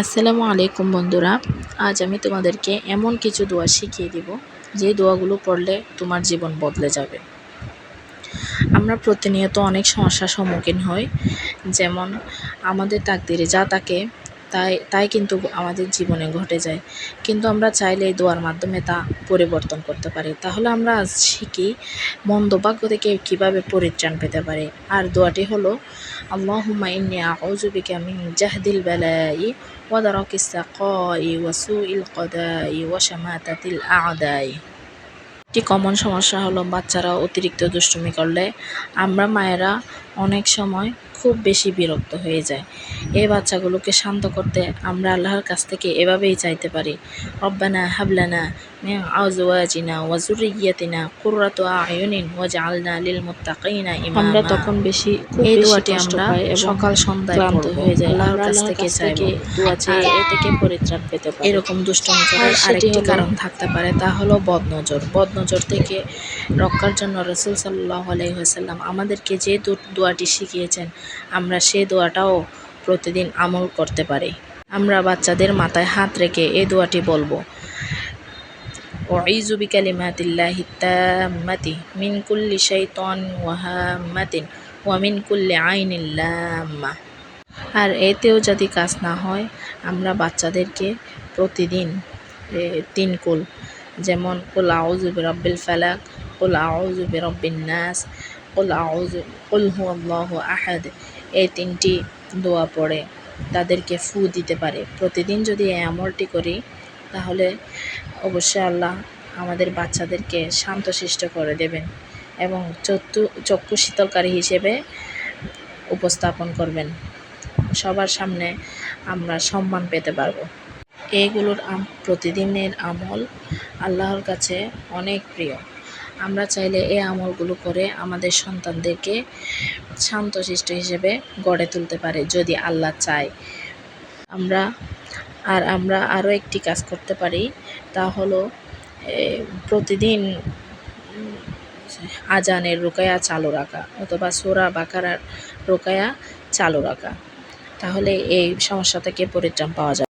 আসসালামু আলাইকুম বন্ধুরা, আজ আমি তোমাদেরকে এমন কিছু দোয়া শিখিয়ে দিব, যে দোয়াগুলো পড়লে তোমার জীবন বদলে যাবে। আমরা প্রতিনিয়ত অনেক সমস্যার সম্মুখীন হই, যেমন আমাদের তাকদিরে যা তাকে তাই তাই কিন্তু আমাদের জীবনে ঘটে যায়। কিন্তু আমরা চাইলে এই দোয়ার মাধ্যমে তা পরিবর্তন করতে পারি। তাহলে আমরা শিখি মন্দ ভাগ্য থেকে কীভাবে পরিত্রাণ পেতে পারি? আর দোয়াটি হলো, আল্লাহুম্মা ইন্নি আউযু বিকা মিন জাহদিল বালাই ওয়া দারাকিস সাকাই ওয়া সুইল কদাই ওয়া শামাতাতিল আ'দাই একটি কমন সমস্যা হলো, বাচ্চারা অতিরিক্ত দুষ্টুমি করলে আমরা মায়েরা অনেক সময় খুব বেশি বিরক্ত হয়ে যায়। এই বাচ্চাগুলোকে শান্ত করতে আমরা আল্লাহর কাছ থেকে এভাবেই চাইতে পারি। রব্বানা হাবলানা আজওয়াজিনা ওয়া যুররিয়াতিনা কুররাতু আয়ুনিন ওয়াজআলনা লিল মুত্তাকিনা ইমামা। আমরা তখন বেশি এই দোয়াটি আমরা সকাল সন্ধ্যায় ক্লান্ত হয়ে যায় আল্লাহর কাছ থেকে চাইব। দোয়া চেয়ে এ থেকে পরিত্রাণ পেতে পারি। এরকম দুষ্টুমি করার আরেকটি কারণ থাকতে পারে তা হলো বদনজর। বদনজর থেকে রক্ষার জন্য রসুল সাল্লাহ আলাইসাল্লাম আমাদেরকে যে দোয়াটি শিখিয়েছেন আমরা সেই দোয়াটাও প্রতিদিন আমল করতে পারি আমরা বাচ্চাদের মাথায় হাত রেখে এই দোয়াটি বলবো أعيذ بكلمات الله التامة من كل شيطان وهامة ومن كل عين لامة আর এতেও যদি কাজ না হয় আমরা বাচ্চাদেরকে প্রতিদিন তিন কুল যেমন কুল আউজু বিরব্বিল ফালাক কুল আউজু বিরব্বিন নাস কুল আউজু কুল হু আল্লাহ আহাদ এই তিনটি দোয়া পড়ে, তাদেরকে ফু দিতে পারে। প্রতিদিন যদি এই আমলটি করি, তাহলে অবশ্যই আল্লাহ আমাদের বাচ্চাদেরকে শান্তশিষ্ট করে দেবেন এবং চক্ষু চক্ষু শীতলকারী হিসেবে উপস্থাপন করবেন। সবার সামনে আমরা সম্মান পেতে পারব। এইগুলোর প্রতিদিনের আমল আল্লাহর কাছে অনেক প্রিয়। আমরা চাইলে এই আমলগুলো করে আমাদের সন্তানদেরকে শান্তশিষ্ট হিসেবে গড়ে তুলতে পারে যদি আল্লাহ চায়। আমরা আর আমরা আরও একটি কাজ করতে পারি তা হলো প্রতিদিন আজানের রোকায়া চালু রাখা অথবা সোরা বাকারার রোকায়া চালু রাখা। তাহলে এই সমস্যা থেকে পরিত্রাণ পাওয়া যাবে।